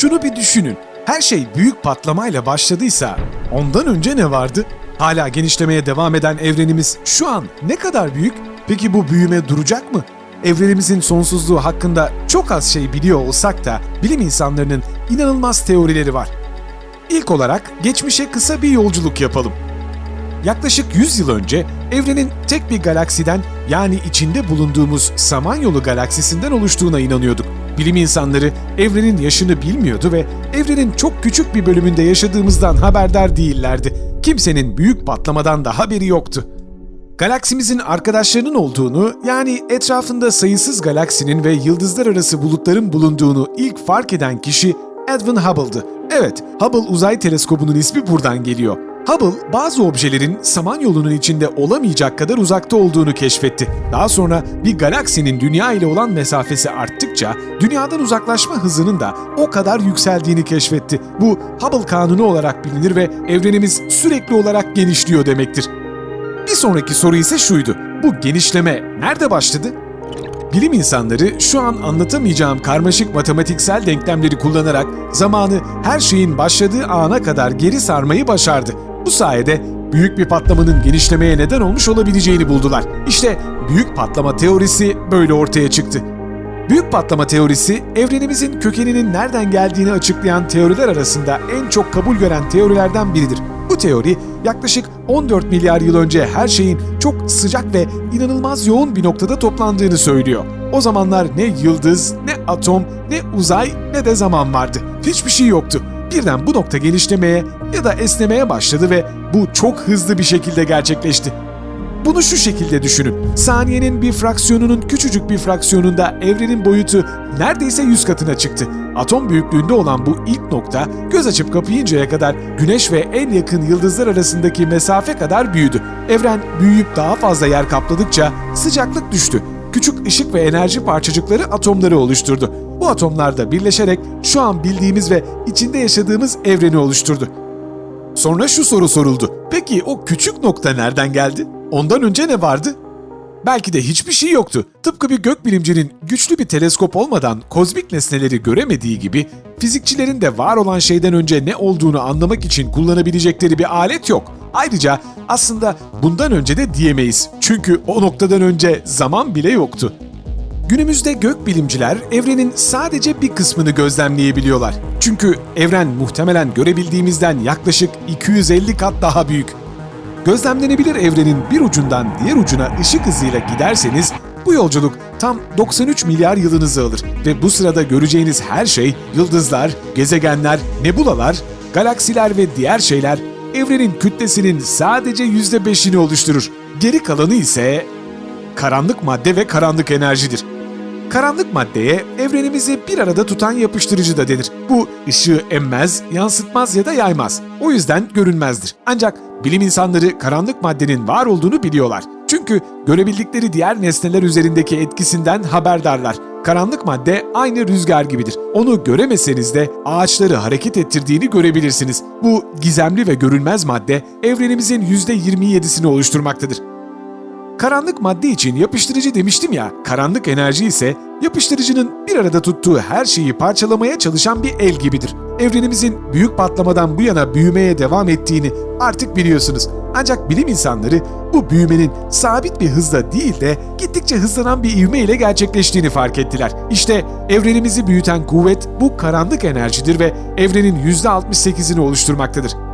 Şunu bir düşünün. Her şey büyük patlamayla başladıysa ondan önce ne vardı? Hala genişlemeye devam eden evrenimiz şu an ne kadar büyük? Peki bu büyüme duracak mı? Evrenimizin sonsuzluğu hakkında çok az şey biliyor olsak da bilim insanlarının inanılmaz teorileri var. İlk olarak geçmişe kısa bir yolculuk yapalım. Yaklaşık 100 yıl önce evrenin tek bir galaksiden yani içinde bulunduğumuz Samanyolu galaksisinden oluştuğuna inanıyorduk. Bilim insanları evrenin yaşını bilmiyordu ve evrenin çok küçük bir bölümünde yaşadığımızdan haberdar değillerdi. Kimsenin büyük patlamadan da haberi yoktu. Galaksimizin arkadaşlarının olduğunu, yani etrafında sayısız galaksinin ve yıldızlar arası bulutların bulunduğunu ilk fark eden kişi Edwin Hubble'dı. Evet, Hubble Uzay Teleskobu'nun ismi buradan geliyor. Hubble, bazı objelerin Samanyolu'nun içinde olamayacak kadar uzakta olduğunu keşfetti. Daha sonra bir galaksinin Dünya ile olan mesafesi arttıkça Dünya'dan uzaklaşma hızının da o kadar yükseldiğini keşfetti. Bu Hubble kanunu olarak bilinir ve evrenimiz sürekli olarak genişliyor demektir. Bir sonraki soru ise şuydu. Bu genişleme nerede başladı? Bilim insanları şu an anlatamayacağım karmaşık matematiksel denklemleri kullanarak zamanı her şeyin başladığı ana kadar geri sarmayı başardı. Bu sayede büyük bir patlamanın genişlemeye neden olmuş olabileceğini buldular. İşte büyük patlama teorisi böyle ortaya çıktı. Büyük patlama teorisi, evrenimizin kökeninin nereden geldiğini açıklayan teoriler arasında en çok kabul gören teorilerden biridir. Bu teori yaklaşık 14 milyar yıl önce her şeyin çok sıcak ve inanılmaz yoğun bir noktada toplandığını söylüyor. O zamanlar ne yıldız, ne atom, ne uzay ne de zaman vardı. Hiçbir şey yoktu. Birden bu nokta genişlemeye ya da esnemeye başladı ve bu çok hızlı bir şekilde gerçekleşti. Bunu şu şekilde düşünün. Saniyenin bir fraksiyonunun küçücük bir fraksiyonunda evrenin boyutu neredeyse 100 katına çıktı. Atom büyüklüğünde olan bu ilk nokta göz açıp kapayıncaya kadar güneş ve en yakın yıldızlar arasındaki mesafe kadar büyüdü. Evren büyüyüp daha fazla yer kapladıkça sıcaklık düştü. Küçük ışık ve enerji parçacıkları atomları oluşturdu. Bu atomlar da birleşerek şu an bildiğimiz ve içinde yaşadığımız evreni oluşturdu. Sonra şu soru soruldu. Peki o küçük nokta nereden geldi? Ondan önce ne vardı? Belki de hiçbir şey yoktu. Tıpkı bir gökbilimcinin güçlü bir teleskop olmadan kozmik nesneleri göremediği gibi fizikçilerin de var olan şeyden önce ne olduğunu anlamak için kullanabilecekleri bir alet yok. Ayrıca aslında bundan önce de diyemeyiz. Çünkü o noktadan önce zaman bile yoktu. Günümüzde gökbilimciler evrenin sadece bir kısmını gözlemleyebiliyorlar. Çünkü evren muhtemelen görebildiğimizden yaklaşık 250 kat daha büyük. Gözlemlenebilir evrenin bir ucundan diğer ucuna ışık hızıyla giderseniz bu yolculuk tam 93 milyar yılınızı alır ve bu sırada göreceğiniz her şey yıldızlar, gezegenler, nebulalar, galaksiler ve diğer şeyler evrenin kütlesinin sadece %5'ini oluşturur. Geri kalanı ise karanlık madde ve karanlık enerjidir. Karanlık maddeye evrenimizi bir arada tutan yapıştırıcı da denir. Bu ışığı emmez, yansıtmaz ya da yaymaz. O yüzden görünmezdir. Ancak bilim insanları karanlık maddenin var olduğunu biliyorlar. Çünkü görebildikleri diğer nesneler üzerindeki etkisinden haberdarlar. Karanlık madde aynı rüzgar gibidir. Onu göremeseniz de ağaçları hareket ettirdiğini görebilirsiniz. Bu gizemli ve görünmez madde evrenimizin %27'sini oluşturmaktadır. Karanlık madde için yapıştırıcı demiştim ya, karanlık enerji ise yapıştırıcının bir arada tuttuğu her şeyi parçalamaya çalışan bir el gibidir. Evrenimizin büyük patlamadan bu yana büyümeye devam ettiğini artık biliyorsunuz. Ancak bilim insanları bu büyümenin sabit bir hızla değil de gittikçe hızlanan bir ivme ile gerçekleştiğini fark ettiler. İşte evrenimizi büyüten kuvvet bu karanlık enerjidir ve evrenin %68'ini oluşturmaktadır.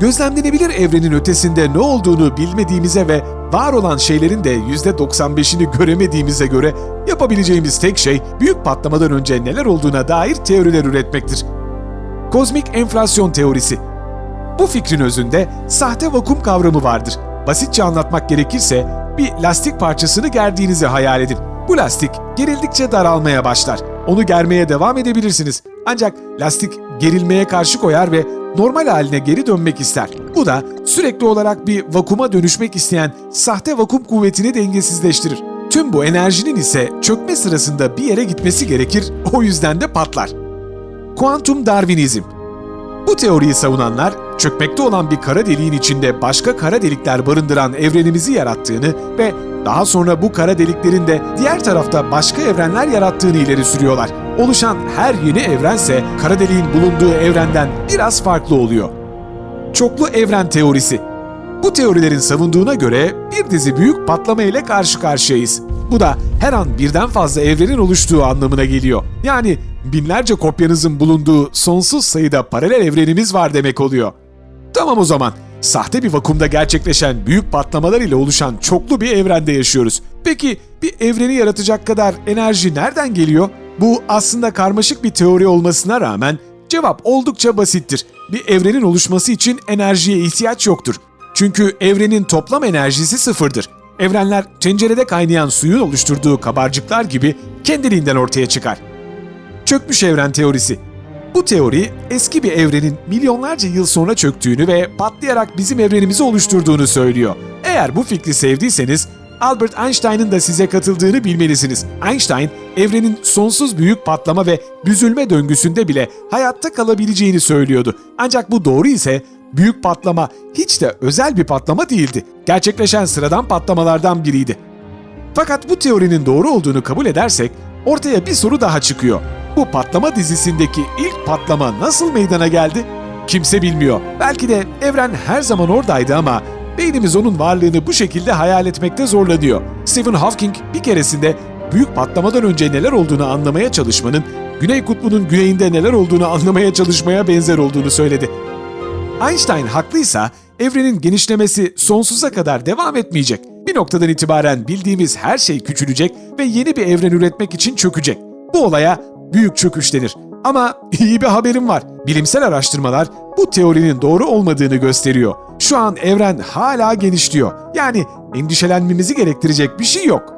Gözlemlenebilir evrenin ötesinde ne olduğunu bilmediğimize ve var olan şeylerin de %95'ini göremediğimize göre yapabileceğimiz tek şey büyük patlamadan önce neler olduğuna dair teoriler üretmektir. Kozmik enflasyon teorisi. Bu fikrin özünde sahte vakum kavramı vardır. Basitçe anlatmak gerekirse bir lastik parçasını gerdiğinizi hayal edin. Bu lastik gerildikçe daralmaya başlar. Onu germeye devam edebilirsiniz. Ancak lastik gerilmeye karşı koyar ve normal haline geri dönmek ister. Bu da sürekli olarak bir vakuma dönüşmek isteyen sahte vakum kuvvetini dengesizleştirir. Tüm bu enerjinin ise çökme sırasında bir yere gitmesi gerekir, o yüzden de patlar. Kuantum Darwinizm bu teoriyi savunanlar, çökmekte olan bir kara deliğin içinde başka kara delikler barındıran evrenimizi yarattığını ve daha sonra bu kara deliklerin de diğer tarafta başka evrenler yarattığını ileri sürüyorlar. oluşan her yeni evrense kara deliğin bulunduğu evrenden biraz farklı oluyor. Çoklu evren teorisi. Bu teorilerin savunduğuna göre bir dizi büyük patlama ile karşı karşıyayız. Bu da her an birden fazla evrenin oluştuğu anlamına geliyor. Yani binlerce kopyanızın bulunduğu sonsuz sayıda paralel evrenimiz var demek oluyor. Tamam o zaman. Sahte bir vakumda gerçekleşen büyük patlamalar ile oluşan çoklu bir evrende yaşıyoruz. Peki bir evreni yaratacak kadar enerji nereden geliyor? Bu aslında karmaşık bir teori olmasına rağmen cevap oldukça basittir. Bir evrenin oluşması için enerjiye ihtiyaç yoktur. Çünkü evrenin toplam enerjisi sıfırdır. Evrenler tencerede kaynayan suyun oluşturduğu kabarcıklar gibi kendiliğinden ortaya çıkar. Çökmüş evren teorisi. Bu teori eski bir evrenin milyonlarca yıl sonra çöktüğünü ve patlayarak bizim evrenimizi oluşturduğunu söylüyor. Eğer bu fikri sevdiyseniz Albert Einstein'ın da size katıldığını bilmelisiniz. Einstein, evrenin sonsuz büyük patlama ve büzülme döngüsünde bile hayatta kalabileceğini söylüyordu. Ancak bu doğru ise büyük patlama hiç de özel bir patlama değildi. Gerçekleşen sıradan patlamalardan biriydi. Fakat bu teorinin doğru olduğunu kabul edersek ortaya bir soru daha çıkıyor. Bu patlama dizisindeki ilk patlama nasıl meydana geldi? Kimse bilmiyor. Belki de evren her zaman oradaydı ama beynimiz onun varlığını bu şekilde hayal etmekte zorlanıyor. Stephen Hawking bir keresinde büyük patlamadan önce neler olduğunu anlamaya çalışmanın Güney Kutbu'nun güneyinde neler olduğunu anlamaya çalışmaya benzer olduğunu söyledi. Einstein haklıysa evrenin genişlemesi sonsuza kadar devam etmeyecek. Bir noktadan itibaren bildiğimiz her şey küçülecek ve yeni bir evren üretmek için çökecek. Bu olaya büyük çöküş denir. Ama iyi bir haberim var. Bilimsel araştırmalar bu teorinin doğru olmadığını gösteriyor. Şu an evren hala genişliyor. Yani endişelenmemizi gerektirecek bir şey yok.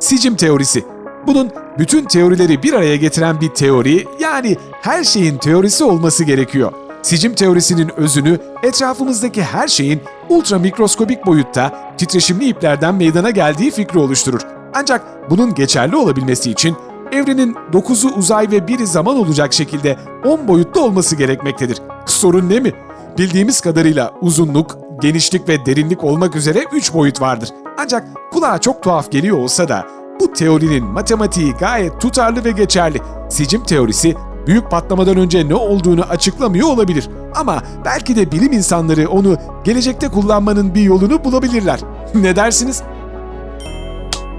Sicim teorisi. Bunun bütün teorileri bir araya getiren bir teori, yani her şeyin teorisi olması gerekiyor. Sicim teorisinin özünü etrafımızdaki her şeyin ultra mikroskobik boyutta titreşimli iplerden meydana geldiği fikri oluşturur. Ancak bunun geçerli olabilmesi için evrenin 9'u uzay ve 1'i zaman olacak şekilde 10 boyutlu olması gerekmektedir. Sorun ne mi? Bildiğimiz kadarıyla uzunluk, genişlik ve derinlik olmak üzere 3 boyut vardır. Ancak kulağa çok tuhaf geliyor olsa da bu teorinin matematiği gayet tutarlı ve geçerli. Sicim teorisi büyük patlamadan önce ne olduğunu açıklamıyor olabilir. Ama belki de bilim insanları onu gelecekte kullanmanın bir yolunu bulabilirler. Ne dersiniz?